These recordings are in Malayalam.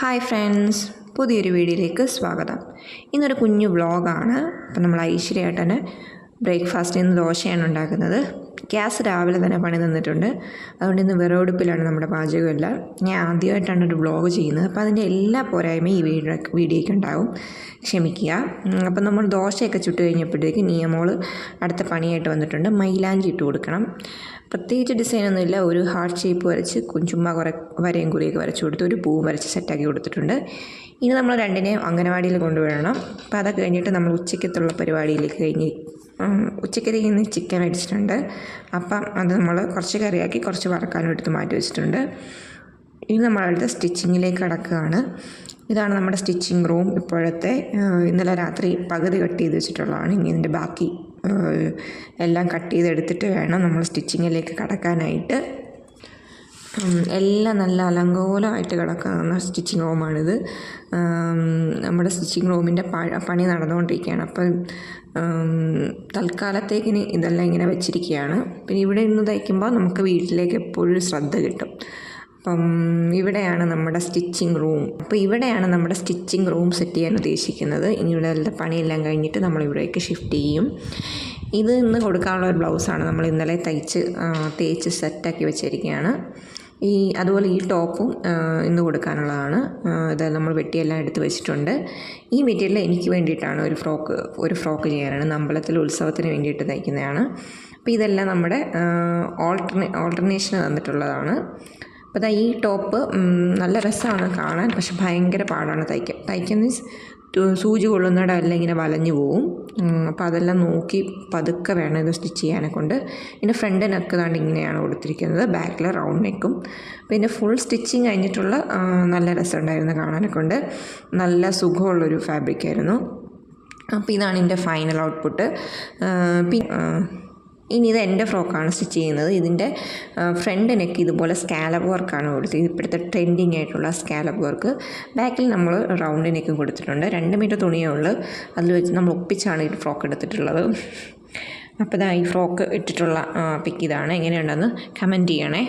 ഹായ് ഫ്രണ്ട്സ് പുതിയൊരു വീഡിയോയിലേക്ക് സ്വാഗതം. ഇന്നൊരു കുഞ്ഞു വ്ളോഗാണ്. അപ്പം നമ്മൾ ഐശ്വര്യമായിട്ട് ബ്രേക്ക്ഫാസ്റ്റിൽ നിന്ന് ദോശയാണ് ഉണ്ടാക്കുന്നത്. ഗ്യാസ് രാവിലെ തന്നെ പണി തന്നിട്ടുണ്ട് അതുകൊണ്ട് ഇന്ന് വിറവെടുപ്പിലാണ് നമ്മുടെ പാചകമെല്ലാം. ഞാൻ ആദ്യമായിട്ടാണ് ഒരു വ്ളോഗ് ചെയ്യുന്നത്. അപ്പോൾ അതിന്റെ എല്ലാ പോരായ്മയും ഈ വീഡിയോ വീഡിയോയ്ക്ക് ഉണ്ടാവും. ക്ഷമിക്കുക. അപ്പം നമ്മൾ ദോശയൊക്കെ ചുട്ട് കഴിഞ്ഞപ്പോഴത്തേക്ക് നിയമോൾ അടുത്ത പണിയായിട്ട് വന്നിട്ടുണ്ട്. മൈലാഞ്ചി ഇട്ട് കൊടുക്കണം. പ്രത്യേകിച്ച് ഡിസൈനൊന്നുമില്ല ഒരു ഹാർട്ട് ഷേപ്പ് വരച്ച് ചുമ്മാ കുറേ വരയും കുറിയൊക്കെ വരച്ചു കൊടുത്ത് ഒരു പൂവും വരച്ച് സെറ്റാക്കി കൊടുത്തിട്ടുണ്ട്. ഇനി നമ്മൾ രണ്ടിനെയും അംഗനവാടിയിൽ കൊണ്ടുവരണം അപ്പോൾ അതൊക്കെ കഴിഞ്ഞിട്ട് നമ്മൾ ഉച്ചയ്ക്കത്തുള്ള പരിപാടിയിലേക്ക് കഴിഞ്ഞ് ഉച്ചക്കത്തേക്ക് ഇന്ന് ചിക്കൻ മേടിച്ചിട്ടുണ്ട് അപ്പം അത് നമ്മൾ കുറച്ച് കറിയാക്കി കുറച്ച് വറക്കാനും എടുത്ത് മാറ്റി വെച്ചിട്ടുണ്ട്. ഇനി നമ്മളടുത്ത് സ്റ്റിച്ചിങ്ങിലേക്ക് കടക്കുകയാണ്. ഇതാണ് നമ്മുടെ സ്റ്റിച്ചിങ് റൂം ഇപ്പോഴത്തെ ഇന്നലെ രാത്രി പകുതി കട്ട് ചെയ്ത് വെച്ചിട്ടുള്ളതാണ്. ഇനി ഇതിന്റെ ബാക്കി എല്ലാം കട്ട് ചെയ്തെടുത്തിട്ട് വേണം നമ്മൾ സ്റ്റിച്ചിങ്ങിലേക്ക് കടക്കാനായിട്ട്. എല്ലാം നല്ല അലങ്കോലമായിട്ട് കിടക്കുന്ന സ്റ്റിച്ചിങ് റൂമാണിത്. നമ്മുടെ സ്റ്റിച്ചിങ് റൂമിന്റെ പണി നടന്നുകൊണ്ടിരിക്കുകയാണ്. അപ്പം തൽക്കാലത്തേക്കിന് ഇതെല്ലാം ഇങ്ങനെ വെച്ചിരിക്കുകയാണ്. പിന്നെ ഇവിടെ ഇന്ന് തയ്ക്കുമ്പോൾ നമുക്ക് വീട്ടിലേക്ക് എപ്പോഴും ശ്രദ്ധ കിട്ടും. അപ്പം ഇവിടെയാണ് നമ്മുടെ സ്റ്റിച്ചിങ് റൂം. അപ്പോൾ ഇവിടെയാണ് നമ്മുടെ സ്റ്റിച്ചിങ് റൂം സെറ്റ് ചെയ്യാൻ ഉദ്ദേശിക്കുന്നത്. ഇനി ഇവിടെ പണിയെല്ലാം കഴിഞ്ഞിട്ട് നമ്മൾ ഇവിടേക്ക് ഷിഫ്റ്റ് ചെയ്യും. ഇത് ഇന്ന് കൊടുക്കാനുള്ള ഒരു ബ്ലൗസാണ് നമ്മൾ ഇന്നലെ തയ്ച്ച് തേച്ച് സെറ്റാക്കി വെച്ചിരിക്കുകയാണ്. ഈ അതുപോലെ ഈ ടോപ്പും ഇന്ന് കൊടുക്കാനുള്ളതാണ്. ഇത് നമ്മൾ വെട്ടിയെല്ലാം എടുത്ത് വെച്ചിട്ടുണ്ട്. ഈ മെറ്റീരിയൽ എനിക്ക് വേണ്ടിയിട്ടാണ് ഒരു ഫ്രോക്ക് ഒരു ഫ്രോക്ക് ചെയ്യാനാണ്. അമ്പലത്തിൽ ഉത്സവത്തിന് വേണ്ടിയിട്ട് തയ്ക്കുന്നതാണ്. അപ്പോൾ ഇതെല്ലാം നമ്മുടെ ഓൾട്ടർനേ ഓൾട്ടർനേഷന് തന്നിട്ടുള്ളതാണ്. അപ്പോൾ ഈ ടോപ്പ് നല്ല രസമാണ് കാണാൻ പക്ഷെ ഭയങ്കര പാടാണ് തയ്ക്കാൻ. തയ്ക്കാൻ മീൻസ് സൂചി കൊള്ളുന്നിടം എല്ലാം ഇങ്ങനെ വലഞ്ഞു പോവും. അപ്പോൾ അതെല്ലാം നോക്കി പതുക്കെ വേണം ഇത് സ്റ്റിച്ച് ചെയ്യാനെ കൊണ്ട്. പിന്നെ ഫ്രണ്ട് നെക്ക് താണ്ട് ഇങ്ങനെയാണ് കൊടുത്തിരിക്കുന്നത്. ബാക്കിൽ റൗണ്ട് നെക്കും. പിന്നെ ഫുൾ സ്റ്റിച്ചിങ് കഴിഞ്ഞിട്ടുള്ള നല്ല രസമുണ്ടായിരുന്നു കാണാനെ കൊണ്ട്. നല്ല സുഖമുള്ളൊരു ഫാബ്രിക്കായിരുന്നു അപ്പോൾ ഇതാണ് എന്റെ ഫൈനൽ ഔട്ട്പുട്ട്. പിന്നെ ഇനി ഇത് എന്റെ ഫ്രോക്കാണ് സ്റ്റിച്ച് ചെയ്യുന്നത്. ഇതിന്റെ ഫ്രണ്ട് നെക്ക് ഇതുപോലെ സ്കാലപ്പ് വർക്കാണ് കൊടുത്തത് ഇപ്പോഴത്തെ ട്രെൻഡിങ് ആയിട്ടുള്ള സ്കാലപ്പ് വർക്ക്. ബാക്കിൽ നമ്മൾ റൗണ്ട് നെക്കും കൊടുത്തിട്ടുണ്ട്. രണ്ട് മീറ്റർ തുണിയേ ഉള്ളൂ. അതിൽ വെച്ച് നമ്മൾ ഒപ്പിച്ചാണ് ഈ ഫ്രോക്ക് എടുത്തിട്ടുള്ളത്. അപ്പോൾ ഇതാ ഈ ഫ്രോക്ക് ഇട്ടിട്ടുള്ള പിക്ക് ഇതാണ്. എങ്ങനെയുണ്ടെന്ന് കമന്റ് ചെയ്യണേ.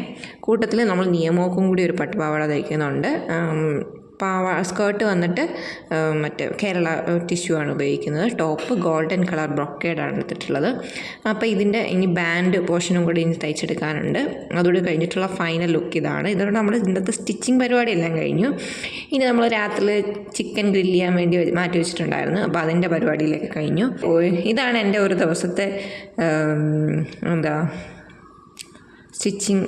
കൂട്ടത്തിൽ നമ്മൾ നിയമോക്കും കൂടി ഒരു പട്ടുപാവാട തയ്ക്കുന്നുണ്ട് പാവ സ്കേർട്ട് വന്നിട്ട് മറ്റേ കേരള ടിഷ്യൂ ആണ് ഉപയോഗിക്കുന്നത്. ടോപ്പ് ഗോൾഡൻ കളർ ബ്രൊക്കേഡാണ് എടുത്തിട്ടുള്ളത്. അപ്പോൾ ഇതിന്റെ ഇനി ബാൻഡ് പോർഷനും കൂടി ഇനി തയ്ച്ചെടുക്കാനുണ്ട്. അതോട് കഴിഞ്ഞിട്ടുള്ള ഫൈനൽ ലുക്ക് ഇതാണ്. ഇതോടെ നമ്മൾ ഇന്നത്തെ സ്റ്റിച്ചിങ് പരിപാടി എല്ലാം കഴിഞ്ഞു. ഇനി നമ്മൾ രാത്രി ചിക്കൻ ഗ്രില്ല് ചെയ്യാൻ വേണ്ടി മാറ്റി വെച്ചിട്ടുണ്ടായിരുന്നു. അപ്പോൾ അതിന്റെ പരിപാടിയിലേക്ക് കഴിഞ്ഞു. ഇതാണ് എന്റെ ഒരു ദിവസത്തെ എന്താ സ്റ്റിച്ചിങ്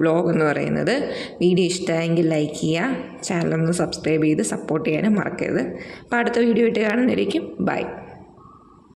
വ്ലോഗ് എന്ന് പറയുന്നത്. വീഡിയോ ഇഷ്ടമായെങ്കിൽ ലൈക്ക് ചെയ്യുക. ചാനലൊന്ന് സബ്സ്ക്രൈബ് ചെയ്ത് സപ്പോർട്ട് ചെയ്യാനും മറക്കരുത്. അപ്പോൾ അടുത്ത വീഡിയോ ഇട്ട് കാണുന്നതായിരിക്കും ബൈ.